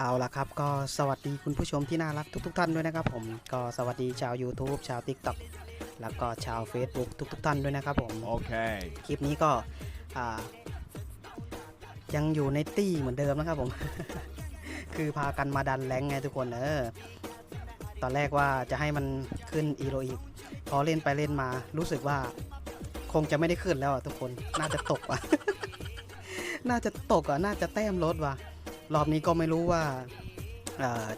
เอาละครับก็สวัสดีคุณผู้ชมที่น่ารักทุกๆท่านด้วยนะครับผมก็สวัสดีชาว YouTube ชาว TikTok แล้วก็ชาว Facebook ทุกๆท่านด้วยนะครับผม Okay. คลิปนี้ก็อ่ายังอยู่ในตี้เหมือนเดิมนะครับผม คือพากันมาดันแรงไงทุกคนเออตอนแรกว่าจะให้มันขึ้นอีโรอีกพอเล่นไปเล่นมารู้สึกว่าคงจะไม่ได้ขึ้นแล้วอะทุกคนน่าจะตกอะน่าจะตกอะน่าจะแต้มลดว่ะ รอบนี้ก็ไม่รู้ว่า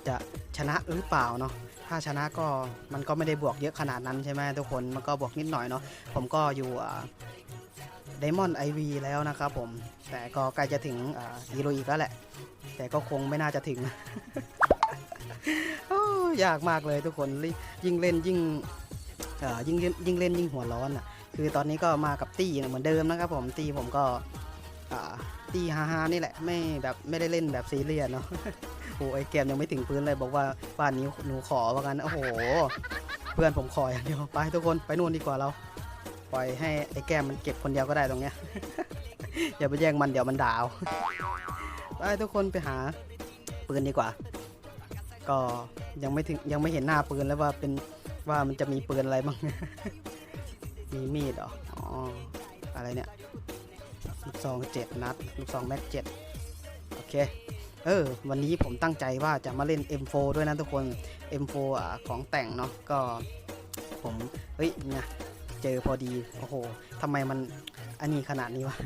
จะชนะหรือเปล่าเนาะถ้าชนะก็มันก็ไม่ได้บวกเยอะขนาดนั้นใช่ไหมทุกคนมันก็บวกนิดหน่อยเนาะผมก็อยู่ไดมอนด์ไอวีแล้วนะครับผม แต่ก็ใกล้จะถึงฮีโรอีกแล้วแหละ แต่ก็คงไม่น่าจะถึงยากมากเลยทุกคนยิ่งเล่นยิ่งยิ่งเล่นยิ่งเล่นยิ่งหัวร้อนอะคือตอนนี้ก็มากับตี้เหมือนเดิมนะครับผมตี้ผมก็ ตี้ฮาฮาๆนี่แหละไม่แบบไม่ได้เล่นแบบซีเรียสเนาะโอ้ไอเกมยังไม่ถึงพื้นเลยบอกว่าบ้านนี้หนูขอว่ากันโอ้โห เพื่อนผมคอยอย่างเดียวไปทุกคนไปนู่นดีกว่าเรา ปล่อยให้ไอแก้มมันเก็บคนเดียวก็ได้ตรงเนี้ยอย่าไปแย่งมันเดี๋ยวมันด่าเอาไปทุกคนไปหาปืนดีกว่า ก็ยังไม่ถึงยังไม่เห็นหน้าปืนแล้วว่าเป็นว่ามันจะมีปืนอะไรบ้างมีมีดเหรออ๋ออะไรเนี่ย ลูกซองเจ็ดนัด ลูกซองแม็กเจ็ดโอเค เออ วันนี้ผมตั้งใจว่าจะมาเล่น M4 ด้วยนะทุกคน M4 อะของแต่งเนาะ ก็ผม เฮ้ยเนี่ยเจอพอดี โอ้โหทำไมมันอันนี้ขนาดนี้วะ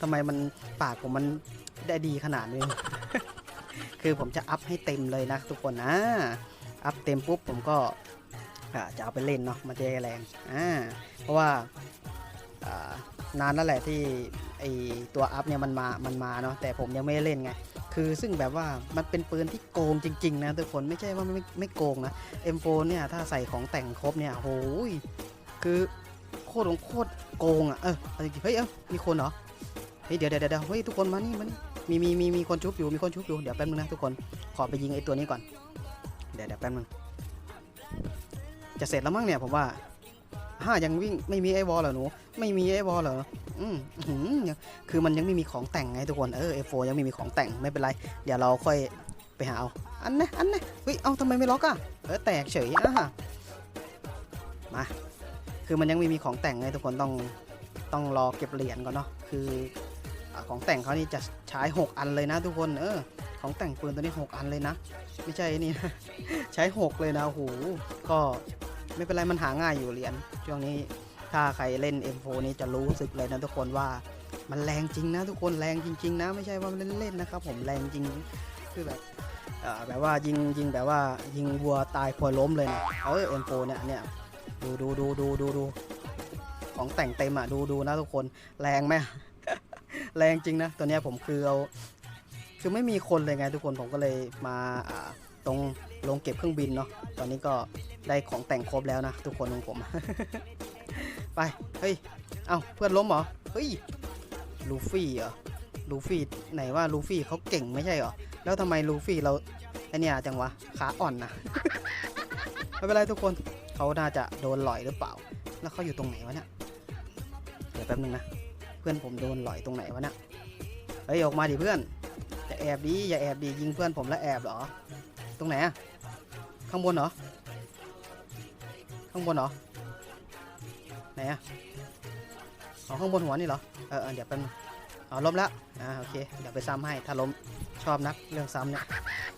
ทำไมมันปากผมมันได้ดีขนาดนี้ คือผมจะอัพให้เต็มเลยนะทุกคนนะ อัพเต็มปุ๊บผมก็จะเอาไปเล่นเนาะมันจะได้แรงอ่าเพราะว่านานแล้วแหละที่ ไอตัวอัพเนี่ยมันมามันมาเนาะแต่ผมยังไม่ได้เล่นไง คือซึ่งแบบว่ามันเป็นปืนที่โกงจริง ๆ นะทุกคนไม่ใช่ว่าไม่ไม่โกงนะ M4 เนี่ยถ้าใส่ของแต่งครบเนี่ยโหยคือโคตรของโคตรโกงอะเออเฮ้ยเอ้ามีคนเหรอเฮ้ยเดี๋ยวเดี๋ยวเดี๋ยวเฮ้ยทุกคนมานี่มานี่มีมีมีมีคนชุบอยู่มีคนชุบอยู่เดี๋ยวแป๊บนึงนะทุกคนขอไปยิงไอตัวนี้ก่อนเดี๋ยวเดี๋ยวแป๊บนึงจะเสร็จแล้วมั้งเนี่ยผมว่าฮ่ายังวิ่งไม่มีไอ้วอลเหรอหนูไม่มีไอ้วอลเหรอ อืมคือมันยังไม่มีของแต่งไงทุกคนเออ F4 ยังไม่มีของแต่งไม่เป็นไร เดี๋ยวเราค่อยไปหาเอาอันนะอันนะเฮ้ยเอาทำไมไม่ล็อกอะเออแตกเฉยอะมาคือมันยังไม่มีของแต่งไงทุกคนต้องต้องรอเก็บเหรียญก่อนเนาะคืออของแต่งเขานี่จะใช้ 6 อันเลยนะทุกคนเออของแต่งปืนตัวนี้ 6 อันเลยนะ ไม่ใช่นี่นะใช้ 6 เลยนะโอ้โหก็ไม่เป็นไรมันหาง่ายอยู่เหรียญช่วงนี้ ถ้าใครเล่น M4 นี้จะรู้สึกเลยนะทุกคนว่ามันแรงจริงนะทุกคนแรงจริง ๆ นะไม่ใช่ว่าเล่นๆนะครับผมแรงจริงคือแบบแบบว่ายิงยิงแบบว่ายิงวัวตายพลอยล้มเลยนะเออเอ็มโฟเนี่ยเนี่ยดูดูดูดูดูดูของแต่งเต็มอะดูดูนะทุกคนแรงไหมแรงจริงนะตัวเนี้ยผมคือเอาคือไม่มีคนเลยไงทุกคนผมก็เลยมาตรงลงเก็บเครื่องบินเนาะตอนนี้ก็ได้ของแต่งครบแล้วนะทุกคนของผม ไป เฮ้ย เอ้าเพื่อนล้มเหรอ เฮ้ย ลูฟี่เหรอ ลูฟี่ไหนว่าลูฟี่เขาเก่งไม่ใช่เหรอ แล้วทำไมลูฟี่เราไอเนี่ยจังวะ ขาอ่อนนะไม่เป็นไรทุกคน เขาน่าจะโดนหลอยหรือเปล่า แล้วเขาอยู่ตรงไหนวะเนี่ย เดี๋ยวแป๊บนึงนะ เพื่อนผมโดนหลอยตรงไหนวะเนี่ย เฮ้ยออกมาดิเพื่อนอย่าแอบดิอย่าแอบดิยิงเพื่อนผมแล้วแอบเหรอ ตรงไหนอะข้างบนเหรอ ข้างบนเหรอ ไหนอะอ๋อข้างบนหัวนี่เหรอ เออเดี๋ยวเป็นเอาล้มแล้วอ่าโอเค เดี๋ยวไปซ้ำให้ ถ้าล้มชอบนัก เรื่องซ้ำเนี่ย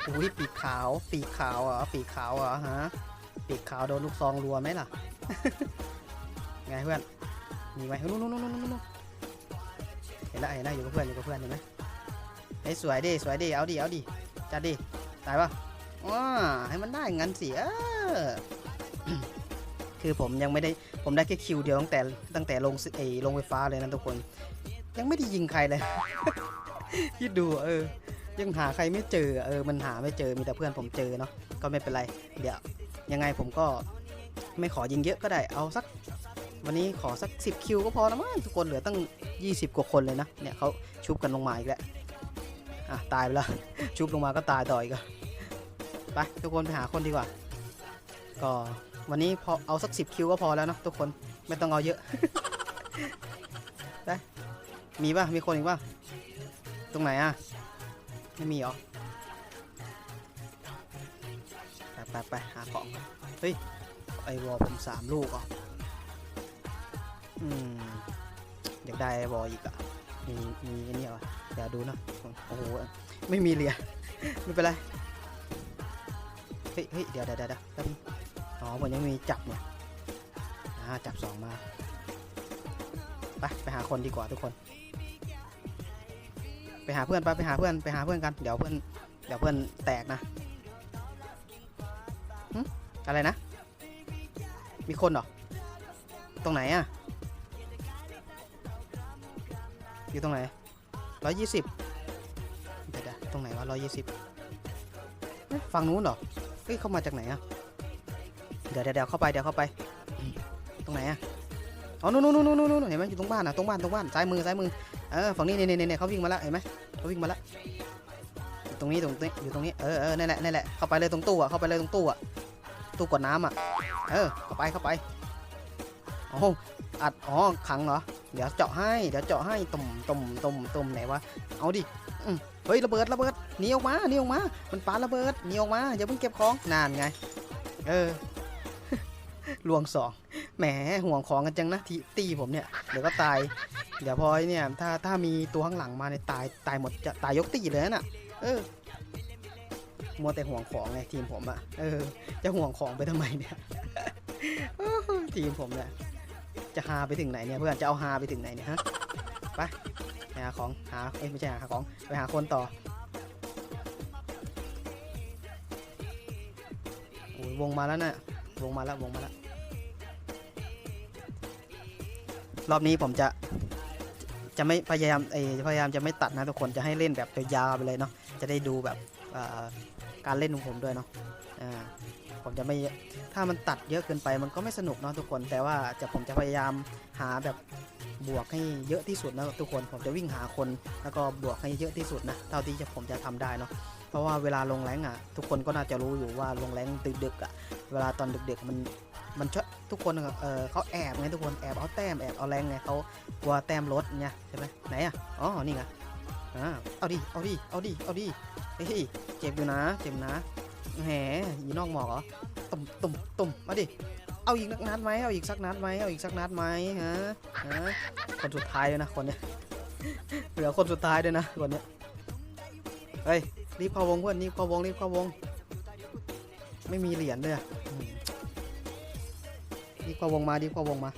อุ้ยปีกขาว ปีกขาวเหรอปีกขาวเหรอฮะ ปีกขาวโดนลูกซองรัวไหมล่ะ ไงเพื่อน มีไหมนู่นนู่นนู่นนู่นเห็นแล้วเห็นแล้วอยู่กับเพื่อนอยู่กับเพื่อนเห็นไหมเฮ้สวยดิสวยดิเอาดิเอาดิจัดดิตายปะว้าให้มันได้งั้นสิเออคือผมยังไม่ได้ ผมได้แค่คิวเดียวตั้งแต่ตั้งแต่ลงเอลงไฟฟ้าเลยนะทุกคน ยังไม่ได้ยิงใครเลยคิดดูเออ ยังหาใครไม่เจอเออมันหาไม่เจอมีแต่เพื่อนผมเจอเนาะก็ไม่เป็นไร เดี๋ยวยังไงผมก็ไม่ขอยิงเยอะก็ได้เอาสัก วันนี้ขอสัก 10 คิวก็พอนะมั้งทุกคนเหลือตั้ง 20 กว่าคนเลยนะเนี่ยเขาชุบกันลงมาอีกแล้วอะตายไปแล้วชุบลงมาก็ตายต่ออีกอะไปทุกคนไปหาคนดีกว่า ก็ วันนี้พอเอาสัก10คิวก็พอแล้วเนะทุกคนไม่ต้องเอาเยอะได้มีป่ะมีคนอีกป่ะตรงไหนอะไม่มีหรอไปไปหาของเฮ้ยไอวอลผมสามลูกอะอืมอยากได้ไอวอลอีกอะมีมีไอันนี้เหรอเดี๋ยวดูนะโอ้โหไม่มีเหรียญไม่เป็นไรเฮ้ยเฮ้ยเดี๋ยวเดี๋ยวเดี๋ยวเดี๋ยวแป๊บนึง อ๋อผมยังมีจับเนี่ยอ่าจับสองมา ไปไปหาคนดีกว่าทุกคน ไปหาเพื่อนไปไปหาเพื่อนไปหาเพื่อนกัน เดี๋ยวเพื่อนเดี๋ยวเพื่อนแตกนะอะไรนะ มีคนเหรอ ตรงไหนอะอยู่ตรงไหนร้อยยี่สิบเดี๋ยวๆตรงไหนวะร้อยยี่สิบฝั่งนู้นเหรอเฮ้ย เข้ามาจากไหนอะ เดี๋ยวเดี๋ยวเข้าไปเดี๋ยวเข้าไป ตรงไหนอะอ๋อนู่นนู่นนู่นนู่นนู่นเห็นไหมอยู่ตรงบ้านอะตรงบ้านตรงบ้านซ้ายมือซ้ายมือเออฝั่งนี้เนี่ยเนี่ยเน่เขาวิ่งมาแล้วเห็นไหมเขาวิ่งมาแล้วอยู่ตรงนี้ตรงนี้อยู่ตรงนี้เออเออนั่นแหละนั่นแหละเข้าไปเลยตรงตู้อะเข้าไปเลยตรงตู้อะตู้กดน้ำอะเออเข้าไปเข้าไปโอ้โหอัดอ๋อขังเหรอเดี๋ยวเจาะให้เดี๋ยวเจาะให้ตุ่มตุ่มตุ่มตุ่มไหนวะเอาดิเฮ้ยระเบิดระเบิดหนีออกมาหนีออกมา มันปาระเบิดหนีออกมาอย่าเพิ่งเก็บของนานไง เออ ลวงสองแหมห่วงของกันจังนะทีตีผมเนี่ย เดี๋ยวก็ตาย เดี๋ยวพอไอ้เนี่ย ถ้าถ้ามีตัวข้างหลังมาในยตายตายหมดจะตายยกตีเลยน่ะ เออ มัวแต่ห่วงของไงทีมผมอะเออ จะห่วงของไปทำไมเนี่ยทีมผมเนี่ยจะหาไปถึงไหนเนี่ยเพื่อนจะเอาหาไปถึงไหนเนี่ยฮะไปหาของหาเอ้ยไม่ใช่หาของไปหาคนต่อวงมาแล้วน่ะวงมาแล้ววงมาแล้ว รอบนี้ผมจะจะไม่พยายามเอพยายามจะไม่ตัดนะทุกคนจะให้เล่นแบบยาวๆไปเลยเนาะจะได้ดูแบบการเล่นของผมด้วยเนาะผมจะไม่ถ้ามันตัดเยอะเกินไปมันก็ไม่สนุกเนาะทุกคน แต่ว่าจะผมจะพยายามหาแบบบวกให้เยอะที่สุดนะทุกคนผมจะวิ่งหาคนแล้วก็บวกให้เยอะที่สุดนะเท่าที่จะผมจะทำได้เนาะเพราะว่าเวลาลงแรงอะ ทุกคนก็น่าจะรู้อยู่ว่าลงแรงดึกๆอะเวลาตอนดึกๆมันมันชอบ ทุกคนเออเขาแอบไงทุกคนแอบเอาแต้มแอบเอาแรงไงเขากลัวแต้มลดไงใช่ไหมไหนอะอ๋อนี่ไงอ่าเอาดิเอาดิเอาดิเอาดิเฮ้ยเจ็บอยู่นะเจ็บนะแหมยีนอกหมอกเหรอตุ่มตุ่มตุ่มมาดิเอาอีกนัดไหมเอาอีกสักนัดไหมเอาอีกสักนัดไหมฮะฮะคนสุดท้ายเลยนะคนเนี้ยเหลือคนสุดท้ายด้วยนะคนเนี้ยเฮ้ยรีบเข้าวงเพื่อนรีบเข้าวงรีบเข้าวง ไม่มีเหรียญเลยอะ อืมรีบเข้าวงมารีบเข้าวงมา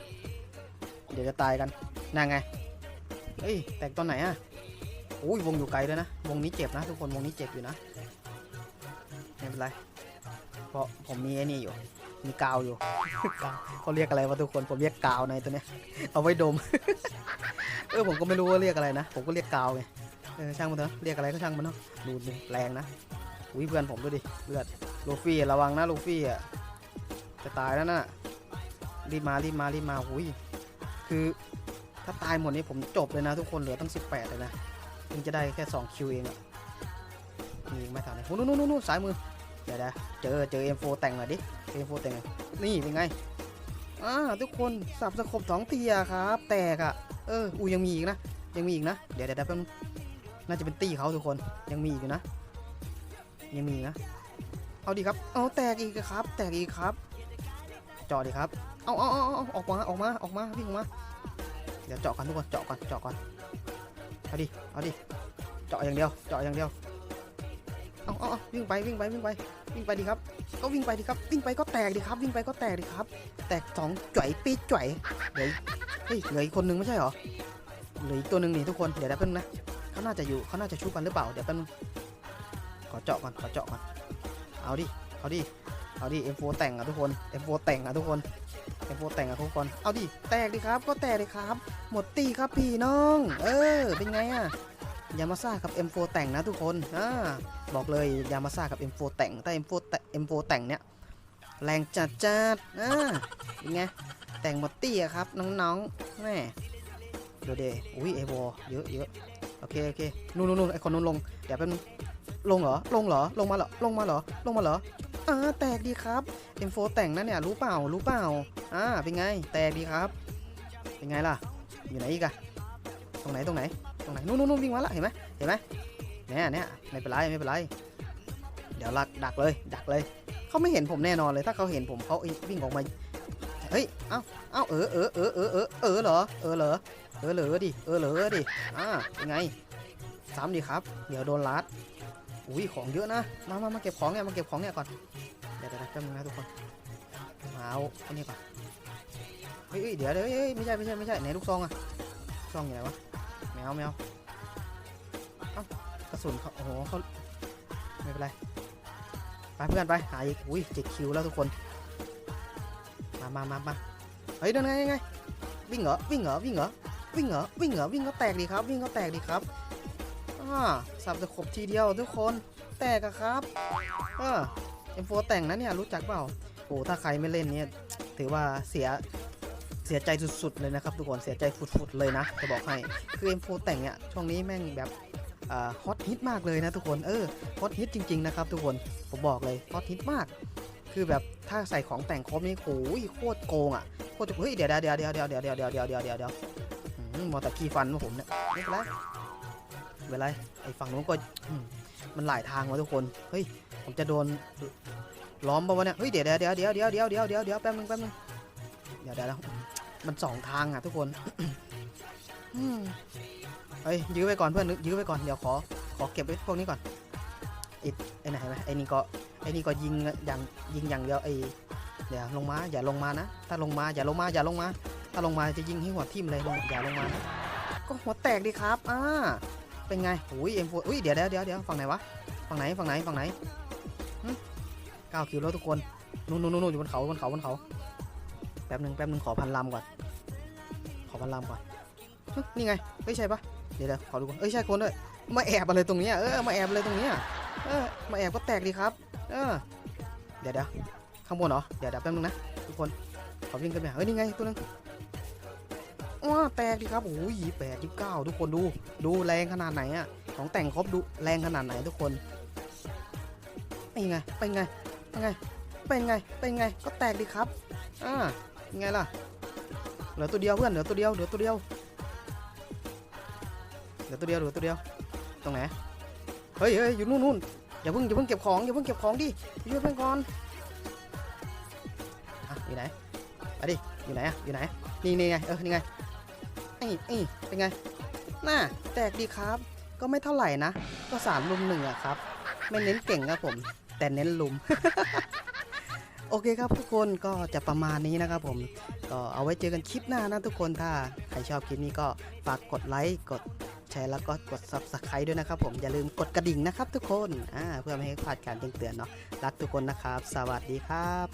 เดี๋ยวจะตายกันน่าไงเฮ้ยแตกตอนไหนอะโอ้ยวงอยู่ไกลด้วยนะ วงนี้เจ็บนะทุกคนวงนี้เจ็บอยู่นะไม่เป็นไรเพราะผมมีไอ้นี่อยู่ มีกาวอยู่กาวเขาเรียกอะไรวะทุกคนผมเรียกกาวในตัวเนี้ยเอาไว้ดม เออผมก็ไม่รู้ว่าเรียกอะไรนะ ผมก็เรียกกาวไงเออช่างมันเถอะเรียกอะไรก็ช่างมันเนาะดูดิแรงนะอุ้ยเพื่อนผมดูดิเลือดลูฟี่ระวังนะลูฟี่อะจะตายแล้วน่ะ รีบมารีบมารีบมาอุ้ยคือถ้าตายหมดนี้ผมจบเลยนะทุกคนเหลือตั้ง 18 เลยนะมึงจะได้แค่2คิวเองอะมีไม่ทันเลยโอ้นู่นนู่นนู่นสายมือเดี๋ยวนะเจอเจอ M4 แต่งหน่อยดิเจอ M4 แต่งนี่เป็นไงอ่าทุกคนสับสะคบสองทีอะครับ แตกอะเอออูยังมีอีกนะยังมีอีกนะเดี๋ยวเดี๋ยวเดี๋ยวแป๊บนึงน่าจะเป็นตีเขาทุกคนยังมีอีกอยู่นะ ยังมีนะเอาดีครับเอาแตกอีกครับ แตกอีกครับเจาะดีครับ เอาเอาเอาเอาออกมาออกมาออกมาวิ่งออกมา เดี๋ยวเจาะกันทุกคนเจาะก่อนเจาะก่อน เอาดิ เอาดิ เจาะอย่างเดียว เจาะอย่างเดียว เอาเอาเอาวิ่งไปวิ่งไปวิ่งไปวิ่งไปดีครับ ก็วิ่งไปดีครับ วิ่งไปก็แตกดีครับ วิ่งไปก็แตกดีครับ แตกสองจ่อยปีดจ่อยเหลือเฮ้ยเหลืออีกคนนึงไม่ใช่หรอ เหลืออีกตัวหนึ่งนี่ทุกคน เดี๋ยวแป๊บนึงนะเขาน่าจะอยู่เขาน่าจะชุบกันหรือเปล่า เดี๋ยวแป๊บนึงขอเจาะก่อน ขอเจาะก่อน เอาดิ เอาดิ เอาดิ M4 แต่งอะทุกคน M4 แต่งอะทุกคน M4 แต่งอะทุกคนเอาดิ แตกดิครับ ก็แตกดิครับ หมดตีครับพี่น้อง เออ เป็นไงอะยามาซ่ากับ M4 แต่งนะทุกคนอ่าบอกเลยยามาซ่ากับ M4 แต่งแต่ M4 แต่ M4 แต่งเนี้ยแรงจัดจัดอ่าเป็นไง แต่งหมดตี้อะครับน้องๆแม่ดูเดอุ้ยไอวอเยอะเยอะโอเคโอเคนู่นนู่นไอคนนู้นลง เดี๋ยวแป๊บนึงลงเหรอ ลงเหรอ ลงมาเหรอ ลงมาเหรอ ลงมาเหรอ อ่าแตกดีครับ M4 แต่งนะเนี่ยรู้เปล่ารู้เปล่าอ่าเป็นไง แตกดีครับ เป็นไงล่ะ อยู่ไหนอีกอะตรงไหนตรงไหนตรงไหนนู่นนู่นวิ่งมาละเห็นไหมเห็นไหมเนี่ยเนี่ยไม่เป็นไรไม่เป็นไร เดี๋ยวลักดักเลย ดักเลย เขาไม่เห็นผมแน่นอนเลยถ้าเขาเห็นผมเขาอ้ยวิ่งออกมาเฮ้ยเอ้าเอ้าเออเออเออเออเออเออเหรอเออเหรอเออเหรอดิเออเหรอดิอ่ายังไงซ้ำดิครับ เดี๋ยวโดนลัด อุ้ยของเยอะนะ มามามาเก็บของเนี่ยมาเก็บของเนี่ยก่อน เดี๋ยวเดี๋ยวแป๊บนึงนะทุกคนมาเอาอันนี้ก่อน เฮ้ยเดี๋ยวเดี๋ยวเฮ้ยไม่ใช่ไม่ใช่ไม่ใช่ไหนลูกซองอะซองอยู่ไหนวะแมวแมวกระสุนเขาโอ้โหเขาไม่เป็นไร ไปเพื่อนไปหาอีกอุ้ยเจ็ดคิวแล้วทุกคน มามามามาเฮ้ยเดินไงยังไงวิ่งเหรอวิ่งเหรอวิ่งเหรอวิ่งเหรอวิ่งเหรอวิ่งก็แตกดีครับ วิ่งก็แตกดีครับ อ่าสับตะขบทีเดียวทุกคนแตกอะครับ เออเอ็มโฟแต่งนะเนี่ยรู้จักเปล่าโอ้ถ้าใครไม่เล่นเนี่ยถือว่าเสียเสียใจสุดๆเลยนะครับทุกคนเสียใจฟุดๆเลยนะจะบอกให้คือเอ็มโฟแต่งเนี่ยช่วงนี้แม่งแบบฮอตฮิตมากเลยนะทุกคนเออฮอตฮิตจริงๆนะครับทุกคนผมบอกเลยฮอตฮิตมาก คือแบบถ้าใส่ของแต่งครบนี่โอ้ยโคตรโกงอะโคตรเฮ้ยเดี๋ยวเดี๋ยวเดี๋ยวเดี๋ยวเดี๋ยวเดี๋ยวเดี๋ยวเดี๋ยวเดี๋ยวเดี๋ยวเดี๋ยวอืมอแต่ขี้ฟันมาผมเนี่ยไม่เป็นไร ไม่เป็นไรไอ้ฝั่งนู้นก็มันหลายทางวะทุกคนเฮ้ยผมจะโดนล้อมปะวะเนี่ยเฮ้ยเดี๋ยวเดี๋ยวเดี๋ยวเดี๋ยวเดี๋ยวเดี๋ยวเดี๋ยวเดี๋ยวเดี๋ยวแป๊บนึงแป๊บนึงเดี๋ยวเดี๋ยวแล้วมันสองทางอะทุกคนเฮ้ยยื้อไว้ก่อนเพื่อนยื้อไว้ก่อนเดี๋ยวขอขอเก็บไว้พวกนี้ก่อนไอ้ไอ้ไหนไหมไอ้นี่ก็ไอ้นี่ก็ยิงอย่างยิงอย่างเดียวไอ้เดี๋ยวลงมาอย่าลงมานะ ถ้าลงมาอย่าลงมาอย่าลงมา ถ้าลงมาจะยิงให้หัวทิ่มเลยอย่าลงมานะก็หัวแตกดิครับอ่า เป็นไงอุ้ยเอ็มโฟอุ้ยเดี๋ยวเดี๋ยวเดี๋ยวเดี๋ยวฝั่งไหนวะ ฝั่งไหน ฝั่งไหน ฝั่งไหนเก้าคิวแล้วทุกคน นู่นนู่นนู่นอยู่บนเขาบนเขาบนเขา แป๊บหนึ่งแป๊บหนึ่งขอพันลำก่อน ขอพันลำก่อน นี่ไงไม่ใช่ปะเดี๋ยวเดี๋ยวขอดูก่อนเอ้ยใช่คนด้วย มาแอบอะไรตรงนี้เออ มาแอบอะไรตรงนี้เออ มาแอบก็แตกดีครับ เออ เดี๋ยวเดี๋ยวข้างบนเหรอ เดี๋ยวเดี๋ยวแป๊บนึงนะทุกคน ขอวิ่งขึ้นไปเอ้ยนี่ไงตัวนึง ว้าแตกดิครับโอ้ยแปดยี่เก้าทุกคนดู ดูแรงขนาดไหนอะของแต่งครบดูแรงขนาดไหนทุกคนเป็นไงเป็นไงเป็นไงเป็นไงเป็นไงก็แตกดิครับอ่าไงล่ะเหลือตัวเดียวเพื่อนเหลือตัวเดียวเหลือตัวเดียวเหลือตัวเดียวเหลือตัวเดียวตรงไหนเฮ้ยเฮ้ยอยู่นู่นนู่นอย่าเพิ่งอย่าเพิ่งเก็บของอย่าเพิ่งเก็บของดิช่วยเพื่อนก่อนอะอยู่ไหนไปดิอยู่ไหนอะอยู่ไหนนี่นี่ไงเออนี่ไง ไอ้ไอ้เป็นไง น่าแตกดีครับ ก็ไม่เท่าไหร่นะ ก็สามลุมหนึ่งอะครับ ไม่เน้นเก่งครับผม แต่เน้นลุม โอเคครับทุกคนก็จะประมาณนี้นะครับผม ก็เอาไว้เจอกันคลิปหน้านะทุกคนถ้าใครชอบคลิปนี้ก็ฝากกดไลค์กดแชร์แล้วก็กด subscribe ด้วยนะครับผมอย่าลืมกดกระดิ่งนะครับทุกคนอ่าเพื่อไม่ให้พลาดการแจ้งเตือนเนาะรักทุกคนนะครับ สวัสดีครับ